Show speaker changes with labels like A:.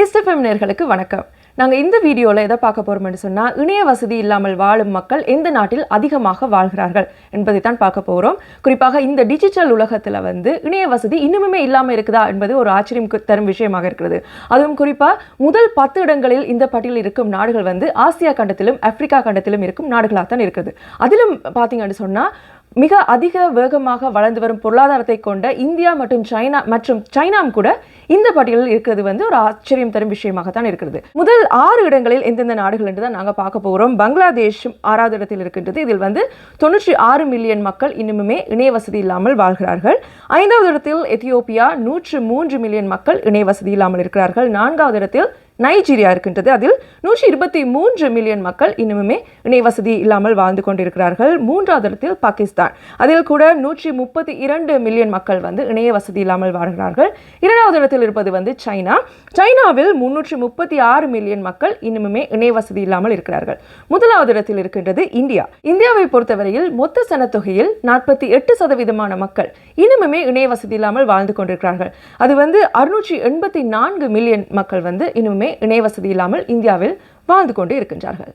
A: SFM நேர்களுக்கு வணக்கம். நாங்கள் இந்த வீடியோவில் எதை பார்க்க போகிறோம்னு சொன்னால் இணைய வசதி இல்லாமல் வாழும் மக்கள் எந்த நாட்டில் அதிகமாக வாழ்கிறார்கள் என்பதை தான் பார்க்க போகிறோம் குறிப்பாக இந்த டிஜிட்டல் உலகத்தில் வந்து இணைய வசதி இன்னுமே இல்லாமல் இருக்குதா என்பது ஒரு ஆச்சரியம் தரும் விஷயமாக இருக்கிறது. அதுவும் குறிப்பாக முதல் பத்து இடங்களில் இந்த பட்டியலில் இருக்கும் நாடுகள் வந்து ஆசியா கண்டத்திலும் ஆப்பிரிக்கா கண்டத்திலும் இருக்கும் நாடுகளாக தான் இருக்குது. அதிலும் பார்த்தீங்கன்னு சொன்னால் மிக அதிக வேகமாக வளர்ந்து வரும் பொருளாதாரத்தை கொண்ட இந்தியா மற்றும் சைனா மற்றும் சைனாவும் கூட இந்த பட்டியலில் இருக்கிறது வந்து ஒரு ஆச்சரியம் தரும் விஷயமாகத்தான் இருக்கிறது. முதல் ஆறு இடங்களில் எந்தெந்த நாடுகள் என்று தான் நாங்கள் பார்க்க போகிறோம் பங்களாதேஷ் ஆறாவது இடத்தில் இருக்கின்றது. இதில் வந்து தொண்ணூற்றி ஆறு மில்லியன் மக்கள் இன்னுமே இணைய வசதி இல்லாமல் வாழ்கிறார்கள். ஐந்தாவது இடத்தில் எத்தியோப்பியா நூற்று மூன்று மில்லியன் மக்கள் இணைய வசதி இல்லாமல் இருக்கிறார்கள். நான்காவது இடத்தில் நைஜீரியா இருக்கின்றது. அதில் நூற்றி இருபத்தி மூன்று மில்லியன் மக்கள் இன்னுமே இணைவசதி இல்லாமல் வாழ்ந்து கொண்டிருக்கிறார்கள். மூன்றாவது இடத்தில் பாகிஸ்தான். அதில் கூட நூற்றி முப்பத்தி இரண்டு மில்லியன் மக்கள் வந்து இணைய வசதி இல்லாமல் வாழ்கிறார்கள். இரண்டாவது இடத்தில் இருப்பது வந்து சைனா. சைனாவில் முன்னூற்றி முப்பத்தி ஆறு மில்லியன் மக்கள் இன்னுமே இணைய வசதி இல்லாமல் இருக்கிறார்கள். முதலாவது இடத்தில் இருக்கின்றது இந்தியா. இந்தியாவை பொறுத்தவரையில் மொத்த சனத்தொகையில் நாற்பத்தி எட்டு சதவீதமான மக்கள் இன்னுமே இணைய வசதி இல்லாமல் வாழ்ந்து கொண்டிருக்கிறார்கள். அது வந்து அறுநூற்றி எண்பத்தி நான்கு மில்லியன் மக்கள் வந்து இன்னுமே இணைய வசதி இல்லாமல் இந்தியாவில் வாழ்ந்து கொண்டு இருக்கின்றார்கள்.